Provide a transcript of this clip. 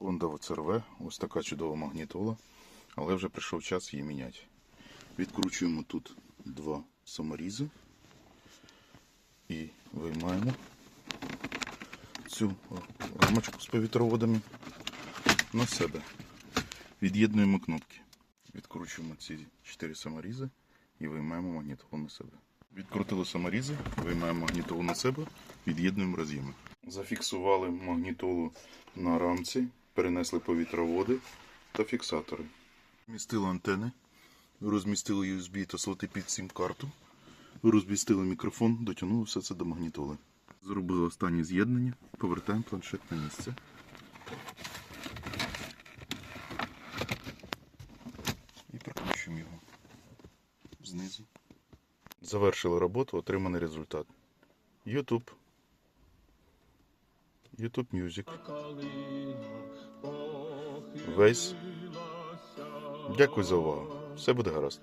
Honda CRV, ось така чудова магнітола, але вже прийшов час її міняти. Відкручуємо тут два саморізи і виймаємо цю рамочку з повітроводами на себе. Від'єднуємо кнопки. Відкручуємо ці чотири саморізи і виймаємо магнітолу на себе. Відкрутили саморізи, виймаємо магнітолу на себе, від'єднуємо роз'єми. Зафіксували магнітолу на рамці, перенесли повітроводи та фіксатори. Розмістили антени, розмістили USB та слоти під сім-карту, розмістили мікрофон, дотягнули все це до магнітоли. Зробили останнє з'єднання, повертаємо планшет на місце. І прикручуємо його знизу. Завершили роботу, отриманий результат. YouTube. YouTube Music. Весь. Дякую за увагу. Все буде гаразд.